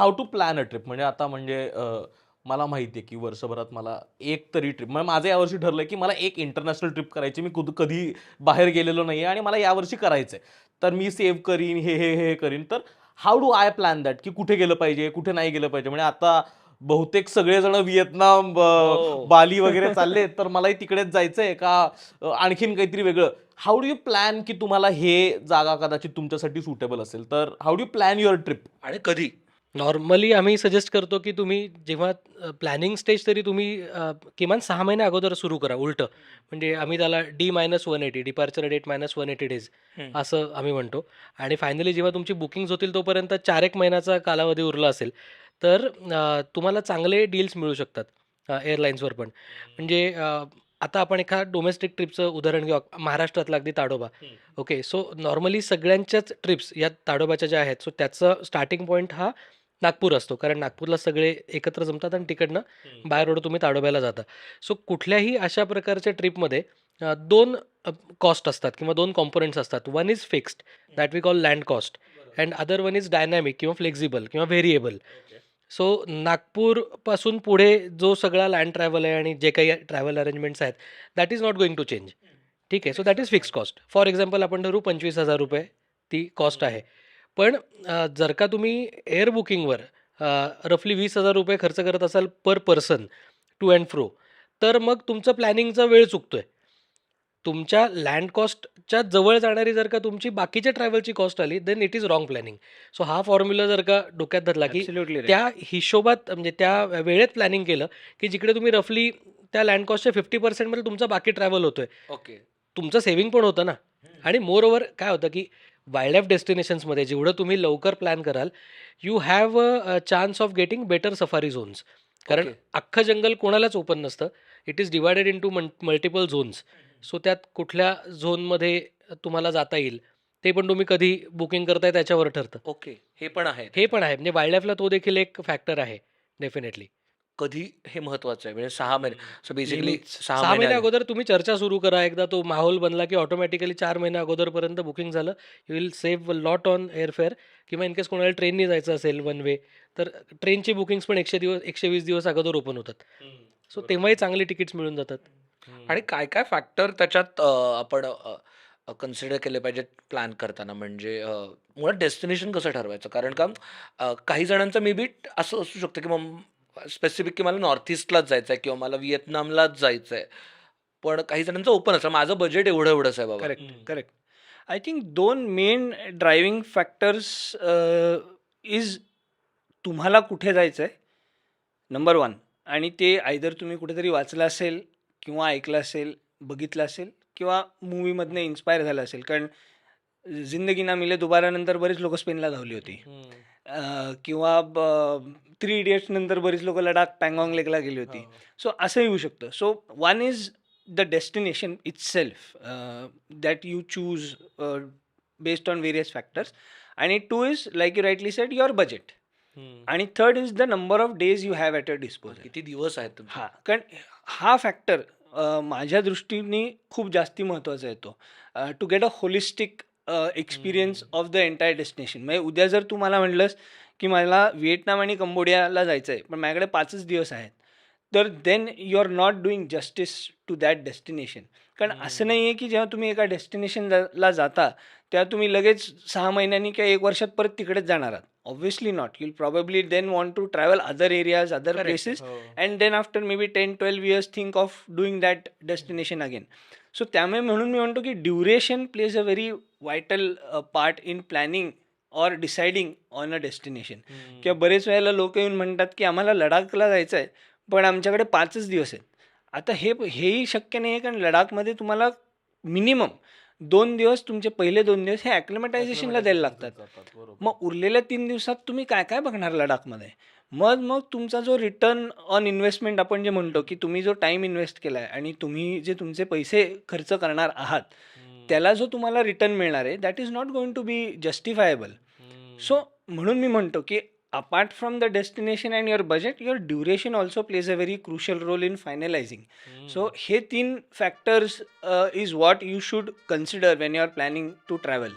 How to plan a trip म्हणजे आता म्हणजे मला माहिती आहे की वर्षभरात मला एक तरी ट्रिप म्हणजे माझं यावर्षी ठरलं की मला एक इंटरनॅशनल ट्रिप करायची. मी कुठं कधी बाहेर गेलेलो नाही आणि मला यावर्षी करायचं आहे तर मी सेव्ह करीन हे हे हे करीन. तर how do I plan that की कुठे गेलं पाहिजे कुठे नाही गेलं पाहिजे? म्हणजे आता बहुतेक सगळेजण व्हिएतनाम हो. बाली वगैरे चालले तर मलाही तिकडेच जायचंय का अ, आणखीन काहीतरी वेगळं? हाऊ डू यू प्लॅन की तुम्हाला हे जागा कदाचित तुमच्यासाठी सुटेबल असेल? तर how do plan your trip आणि कधी? नॉर्मली आम्ही सजेस्ट करतो की तुम्ही जेव्हा प्लॅनिंग स्टेज तरी तुम्ही अ, किमान सहा महिने अगोदर सुरू करा उलटं म्हणजे आम्ही त्याला D minus one eighty departure date minus one eighty days hmm. असं आम्ही म्हणतो आणि फायनली जेव्हा तुमची बुकिंग्स होतील तोपर्यंत चार एक महिन्याचा कालावधी उरला असेल तर अ, तुम्हाला चांगले डील्स मिळू शकतात एअरलाईन्सवर पण म्हणजे अ, आता आपण एका डोमेस्टिक ट्रिपचं उदाहरण घेऊ महाराष्ट्रातला अगदी Tadoba hmm. Okay so normally सगळ्यांच्याच ट्रिप्स या ताडोबाच्या ज्या आहेत सो त्याचं स्टार्टिंग पॉईंट हा नागपूर असतो. कारण नागपूरला सगळे एकत्र जमतात आणि तिकडनं बाय रोड तुम्ही ताडोब्याला जाता. सो कुठल्याही अशा प्रकारच्या ट्रिपमध्ये दोन कॉस्ट असतात किंवा दोन कॉम्पोनंट्स असतात. One is fixed that we call land cost and other one is dynamic किंवा फ्लेक्झिबल किंवा व्हेरिएबल सो नागपूरपासून पुढे जो सगळा लँड ट्रॅव्हल आहे आणि जे काही ट्रॅव्हल अरेंजमेंट्स आहेत that is not going to change ठीक आहे. So that is fix cost for example आपण धरू पंचवीस हजार रुपये ती कॉस्ट आहे. पण अ, जर का तुम्ही एअर बुकिंगवर रफली वीस हजार रुपये खर्च करत असाल per person to and fro तर मग तुमचं प्लॅनिंगचा वेळ चुकतोय. तुमच्या लँड कॉस्टच्या जवळ जाणारी जर का तुमची बाकीच्या ट्रॅव्हलची कॉस्ट आली then it is wrong planning so हा फॉर्म्युला जर का डोक्यात धरला की. त्या हिशोबात म्हणजे त्या वेळेत प्लॅनिंग केलं की जिकडे तुम्ही रफली त्या लँड कॉस्टच्या फिफ्टी पर्सेंटमध्ये तुमचा बाकी ट्रॅव्हल होतोय. ओके तुमचं सेव्हिंग पण होतं ना. आणि मोर ओव्हर काय होतं की वाईल्ड लाईफ डेस्टिनेशन्समध्ये जेवढं तुम्ही लवकर प्लॅन कराल you have a chance of getting better safari zones कारण. अख्खं जंगल कोणालाच ओपन नसतं. It is divided into multiple zones so त्यात कुठल्या झोनमध्ये तुम्हाला जाता येईल ते पण तुम्ही कधी बुकिंग करताय त्याच्यावर ठरतं. ओके हे पण आहे. हे पण आहे. म्हणजे वाईल्ड लाईफला तो देखील एक फॅक्टर आहे डेफिनेटली कधी हे महत्वाचं आहे? म्हणजे सहा महिने सो बेसिकली. सहा महिने अगोदर तुम्ही चर्चा सुरू करा. एकदा तो माहोल बनला की ऑटोमॅटिकली चार महिने अगोदरपर्यंत बुकिंग झालं. You will save lot on airfare किंवा इन केस कोणाला ट्रेननी जायचं असेल वन वे तर ट्रेनची बुकिंग्स पण एकशे दिवस एकशे वीस दिवस अगोदर ओपन होतात. सो तेव्हाही चांगली तिकीट्स मिळून जातात. आणि काय काय फॅक्टर त्याच्यात आपण कन्सिडर केले पाहिजेत प्लॅन करताना? म्हणजे मुळात डेस्टिनेशन कसं ठरवायचं? कारण का काही जणांचं मे बी असं असू शकतं की मग स्पेसिफिक की मला नॉर्थ ईस्टलाच जायचं आहे किंवा मला व्हिएतनामलाच जायचं आहे पण काही जणांचं ओपन असतं. माझं बजेट एवढं एवढंच आहे बाबा. करेक्ट. करेक्ट आय थिंक दोन मेन ड्रायव्हिंग फॅक्टर्स इज तुम्हाला कुठे जायचं आहे नंबर वन आणि ते आयदर तुम्ही कुठेतरी वाचलं असेल किंवा ऐकलं असेल बघितलं असेल किंवा मूवीमधनं इन्स्पायर झालं असेल. कारण जिंदगी ना मिले दुबारानंतर बरीच लोक स्पेनला धावली होती. अं, किंवा थ्री इडियट्स नंतर बरीच लोक लडाख पँगॉंग लेकला गेली होती. सो असं येऊ शकतं. So one is the destination itself that you choose based on various factors आणि two is like you rightly set your budget आणि third is the number of days you have at your disposal किती दिवस आहेत तुमचे? हां कारण हा factor माझ्या दृष्टीने खूप जास्ती महत्त्वाचा येतो. To get a holistic experience of the entire destination म्हणजे उद्या जर तू मला म्हटलंस की मला व्हिएटनाम आणि कंबोडियाला जायचं आहे पण माझ्याकडे पाचच दिवस आहेत तर then you are not doing justice to that destination कारण असं नाही आहे की जेव्हा तुम्ही एका डेस्टिनेशनला जाता तेव्हा तुम्ही लगेच सहा महिन्यांनी किंवा एक वर्षात परत तिकडेच जाणार आहात. Obviously not you'll probably then want to travel other areas other. Places and then after maybe ten twelve years think of doing that destination again so त्यामुळे म्हणून मी म्हणतो की duration plays a very vital part in planning or deciding on a destination किंवा बरेच वेळेला लोक येऊन म्हणतात की आम्हाला लडाखला जायचं आहे पण आमच्याकडे पाचच दिवस आहेत. आता हे हेही शक्य नाही आहे कारण लडाखमध्ये तुम्हाला मिनिमम दोन दिवस तुमचे पहिले दोन दिवस हे ॲक्लिमटायझेशनला द्यायला लागतात. मग उरलेल्या तीन दिवसात तुम्ही काय काय बघणार लडाखमध्ये? मग मग तुमचा जो रिटर्न ऑन इन्व्हेस्टमेंट आपण जे म्हणतो की तुम्ही जो टाईम इन्व्हेस्ट केला आहे आणि तुम्ही जे तुमचे पैसे खर्च करणार आहात त्याला जो तुम्हाला रिटर्न मिळणार आहे that is not going to be justifiable so म्हणून मी म्हणतो की apart from the destination and your budget your duration also plays a very crucial role in finalizing mm. so here three factors uh, is what you should consider when you are planning to travel